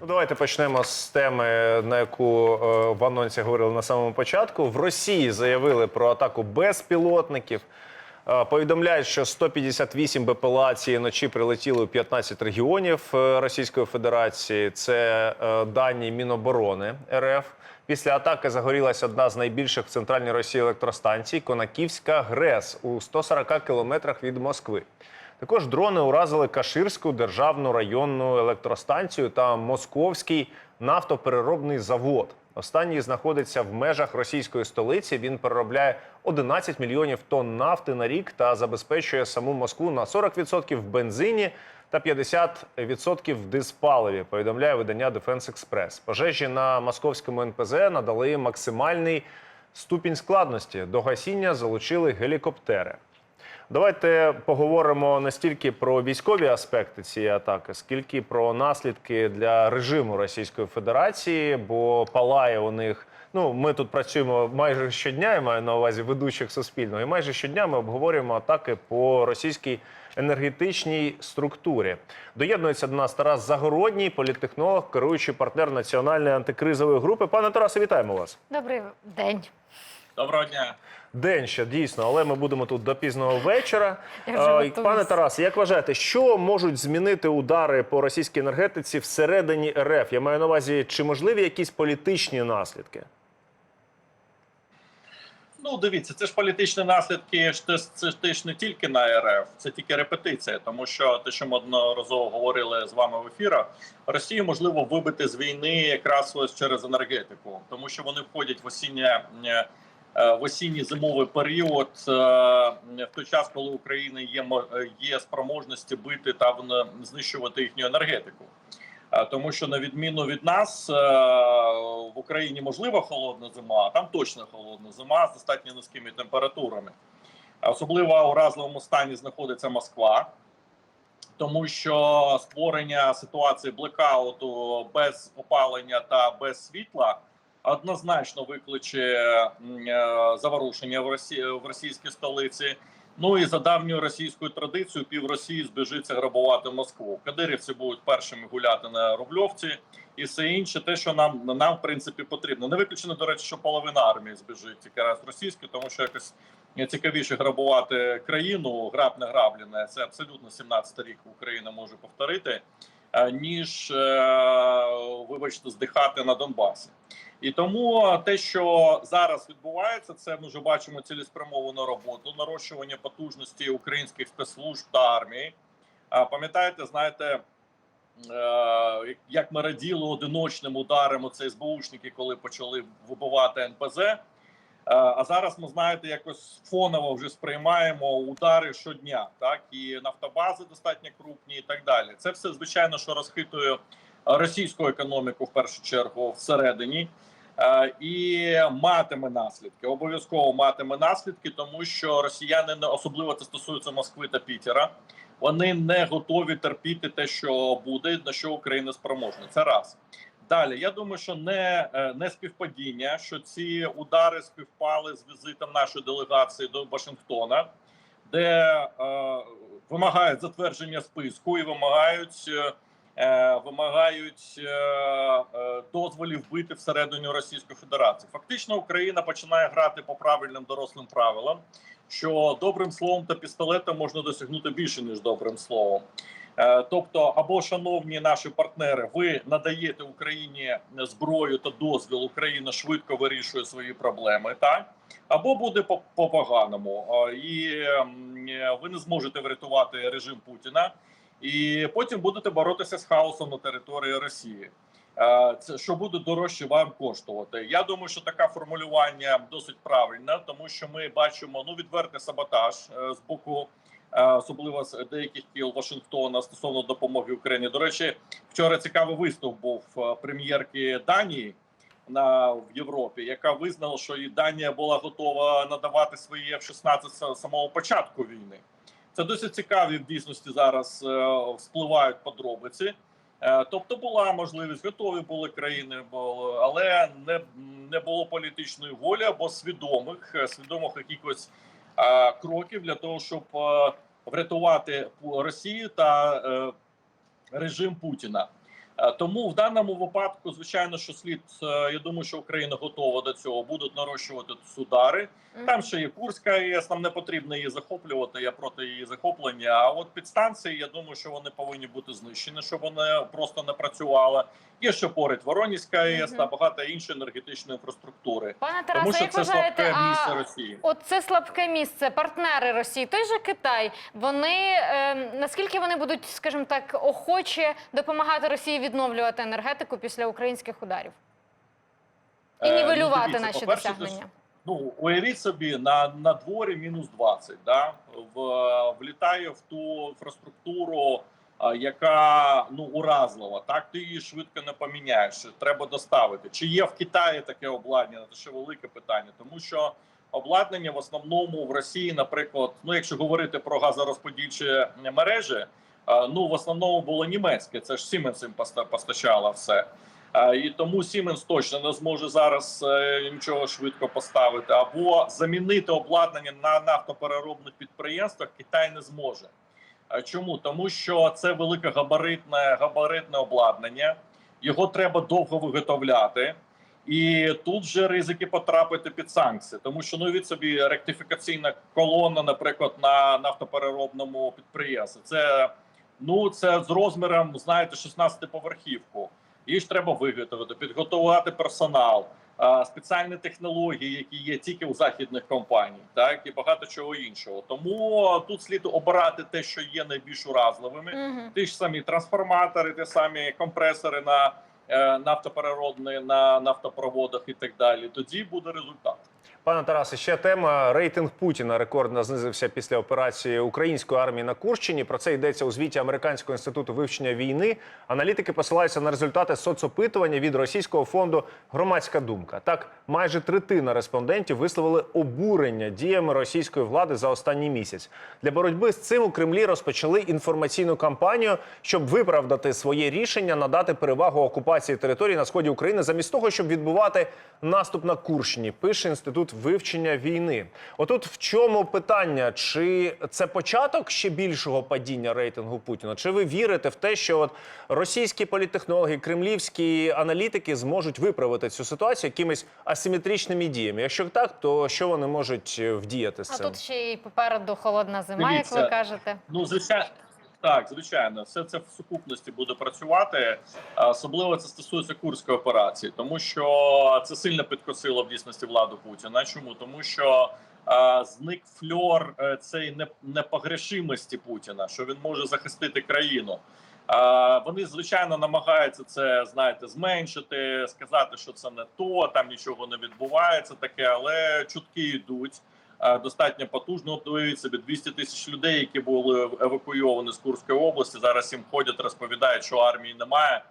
Ну, давайте почнемо з теми, на яку е, в анонсі говорили на самому початку. В Росії заявили про атаку безпілотників. Е, Повідомляють, що 158 БПЛА цієї ночі прилетіли у 15 регіонів е, Російської Федерації. Це е, дані Міноборони РФ. Після атаки загорілася одна з найбільших в центральній Росії електростанцій Конаківська ГРЕС у 140 кілометрах від Москви. Також дрони уразили Каширську державну районну електростанцію та Московський нафтопереробний завод. Останній знаходиться в межах російської столиці. Він переробляє 11 мільйонів тонн нафти на рік та забезпечує саму Москву на 40% в бензині та 50% в диспаливі. Повідомляє видання Defense Express. Пожежі на московському НПЗ надали максимальний ступінь складності. До гасіння залучили гелікоптери. Давайте поговоримо не стільки про військові аспекти цієї атаки, скільки про наслідки для режиму Російської Федерації, бо палає у них. Ну, ми тут працюємо майже щодня, я маю на увазі ведучих суспільного, і майже щодня ми обговорюємо атаки по російській енергетичній структурі. Доєднується до нас Тарас Загородній, політтехнолог, керуючий партнер національної антикризової групи. Пане Тарасе, вітаємо вас. Добрий день. Доброго дня. День ще дійсно, але ми будемо тут до пізного вечора. Е. Пане Тарасе, як вважаєте, що можуть змінити удари по російській енергетиці всередині РФ? Я маю на увазі, чи можливі якісь політичні наслідки? Ну, дивіться, це ж політичні наслідки. ж Це, це ж не тільки на РФ, це тільки репетиція, тому що те, що ми одноразово говорили з вами в ефірах, Росію можливо вибити з війни якраз ось через енергетику, тому що вони входять в осіннє. Е, В осінній зимовий період е, в той час, коли Україна є є спроможності бити та знищувати їхню енергетику. Е, Тому що на відміну від нас в Україні можлива холодна зима, а там точно холодна зима з достатньо низькими температурами. Особливо у уразливому стані знаходиться Москва, тому що створення ситуації блекауту без опалення та без світла однозначно викличе е, заворушення в Росії в російській столиці. Ну і за давньою російською традицією пів Росії збіжиться грабувати Москву. Кадирівці будуть першими гуляти на Рубльовці і все інше, те, що нам нам в принципі потрібно. Не виключено, до речі, що половина армії збіжить якраз російською, тому що якось цікавіше грабувати країну, граб не граблене. Це абсолютно 17 рік Україна може повторити, е, ніж е, вибачте, здихати на Донбасі. І тому те, що зараз відбувається, це ми вже бачимо цілеспрямовану роботу, нарощування потужності українських спецслужб та армії. Пам'ятаєте, знаєте, е, як ми раділи одиночним ударом оце СБУшники, коли почали вибивати НПЗ. Е, А зараз ми знаєте, якось фоново вже сприймаємо удари щодня, так і нафтобази достатньо крупні, і так далі. Це все звичайно, що розхитує російську економіку в першу чергу всередині. Е, І матиме наслідки, обов'язково матиме наслідки, тому що росіяни не особливо це стосується Москви та Пітера. Вони не готові терпіти те, що буде, на що Україна спроможна. Це раз. Далі я думаю, що не, е, не співпадіння, що ці удари співпали з візитом нашої делегації до Вашингтона, де е, вимагають затвердження списку і вимагають. Е, Вимагають е, е, дозволів бити всередині Російської Федерації. Фактично, Україна починає грати по правильним дорослим правилам, що добрим словом та пістолетом можна досягнути більше ніж добрим словом. Тобто, або шановні наші партнери, ви надаєте Україні зброю та дозвіл, Україна швидко вирішує свої проблеми, так або буде по, по поганому, і ви не зможете врятувати режим Путіна, і потім будете боротися з хаосом на території Росії. Е, Це що буде дорожче вам коштувати? Я думаю, що таке формулювання досить правильне, тому що ми бачимо ну відвертий саботаж е, з боку е, особливо з деяких кіл Вашингтона стосовно допомоги Україні. До речі, вчора цікавий виступ був прем'єрки Данії на в Європі, яка визнала, що і Данія була готова надавати свої F-16 з самого початку війни. Це досить цікаві в дійсності зараз е, вспливають подробиці. Е, Тобто була можливість, готові були країни, але не, не було політичної волі або свідомих е, свідомих якихось кроків для того, щоб врятувати Росію та режим Путіна. Е, Тому в даному випадку, звичайно, що слід, е, я думаю, що Україна готова до цього, будуть нарощувати тут удари. Там ще є Курська АЕС, нам не потрібно її захоплювати. Я проти її захоплення. А от підстанції, я думаю, що вони повинні бути знищені, щоб вони просто не працювали. Є ще поряд Воронізька АЕС та багато іншої енергетичної інфраструктури. Пане Тому що як це вважаєте, слабке місце Росії. от це слабке місце, партнери Росії, той же Китай, вони е, наскільки вони будуть, скажімо так, охоче допомагати Росії відновлювати енергетику після українських ударів і Е, ну, нівелювати дивіться, наші досягнення? Ну, уявіть собі, на, на дворі мінус 20, да? в, влітає в ту інфраструктуру, яка ну уразлива. Так ти її швидко не поміняєш. Треба доставити. Чи є в Китаї таке обладнання? Це ще велике питання, тому що обладнання в основному в Росії, наприклад, ну якщо говорити про газорозподільчі мережі, ну в основному було німецьке. Це ж Siemens їм поста- постачало все. І тому Siemens точно не зможе зараз е, нічого швидко поставити або замінити обладнання на нафтопереробних підприємствах Китай не зможе. Чому? Тому що це велике габаритне габаритне обладнання, його треба довго виготовляти, і тут же ризики потрапити під санкції, тому що ну від собі ректифікаційна колона, наприклад, на нафтопереробному підприємстві. Це ну це з розміром, знаєте, 16-поверхівку. Її ж треба виготовити, підготувати персонал, спеціальні технології, які є тільки у західних компаній, так і багато чого іншого. Тому тут слід обирати те, що є найбільш уразливими. Мгм. Ті ж самі трансформатори, ті самі компресори на е, нафтопереробні, на нафтопроводах і так далі. Тоді буде результат. Пане Тарасе, ще тема рейтинг Путіна рекордно знизився після операції української армії на Курщині. Про це йдеться у звіті Американського інституту вивчення війни. Аналітики посилаються на результати соцопитування від російського фонду Громадська думка. Так, майже третина респондентів висловили обурення діями російської влади за останній місяць. Для боротьби з цим у Кремлі розпочали інформаційну кампанію, щоб виправдати своє рішення надати перевагу окупації території на сході України, замість того, щоб відбувати наступ на Курщині. Пише інститут вивчення війни. Отут в чому питання? Чи це початок ще більшого падіння рейтингу Путіна? Чи ви вірите в те, що от російські політтехнологи, кремлівські аналітики зможуть виправити цю ситуацію якимись асиметричними діями? Якщо так, то що вони можуть е, вдіяти з А тут ще й попереду холодна зима, як ви кажете. Ну, звичайно, так, звичайно, все це в сукупності буде працювати. Особливо це стосується курської операції, тому що це сильно підкосило в дійсності владу Путіна. Чому? Тому що а, зник фльор е, цієї непогрешимості Путіна, що він може захистити країну. А, вони звичайно намагаються це знаєте зменшити, сказати, що це не то, там нічого не відбувається таке, але чутки йдуть достатньо потужно. От Уявіть собі 200 тисяч людей, які були евакуйовані з Курської області. Зараз їм ходять, розповідають, що армії немає.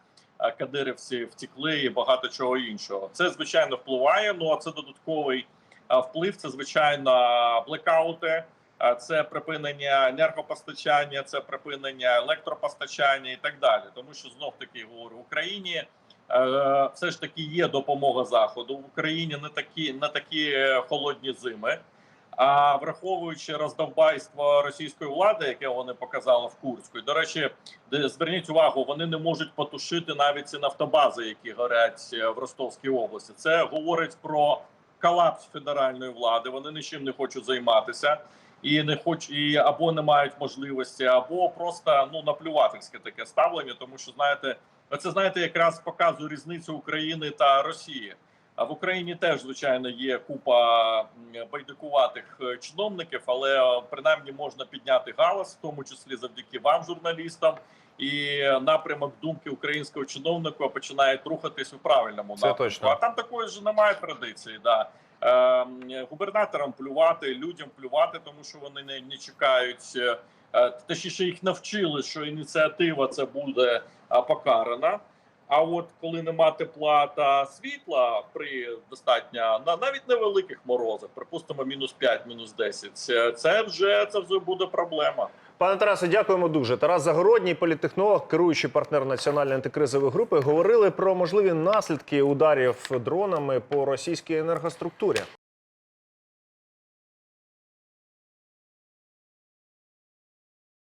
Кадирівці втекли і багато чого іншого. Це звичайно впливає. Ну а це додатковий вплив. Це звичайно блекаути. Це припинення енергопостачання, це припинення електропостачання і так далі. Тому що знов таки говорю в Україні е, все ж таки є допомога заходу в Україні. Не такі не такі е, холодні зими. А враховуючи роздовбайство російської влади, яке вони показали в Курську, і, до речі, зверніть увагу, вони не можуть потушити навіть ці нафтобази, які горять е, в Ростовській області. Це говорить про колапс федеральної влади. Вони нічим не хочуть займатися і не хоч і або не мають можливості, або просто ну наплювательське таке ставлення, тому що знаєте, це знаєте, якраз показує різницю України та Росії. А в Україні теж звичайно є купа байдикуватих е, чиновників, але е, принаймні можна підняти галас, в тому числі завдяки вам, журналістам. І напрямок думки українського чиновника починає рухатись у правильному Це напрямку. точно. А там такої ж немає традиції. Да. Е, губернаторам плювати, людям плювати, тому що вони не, не чекають. Точніше, їх навчили, що ініціатива це буде покарана. А от коли нема тепла та світла при достатньо на навіть невеликих морозах, припустимо, мінус 5, мінус 10, це- це вже це вже буде проблема. Пане Тарасе, дякуємо дуже. Тарас Загородній, політехнолог, керуючий партнер національної антикризової групи, говорили про можливі наслідки ударів дронами по російській енергоструктурі.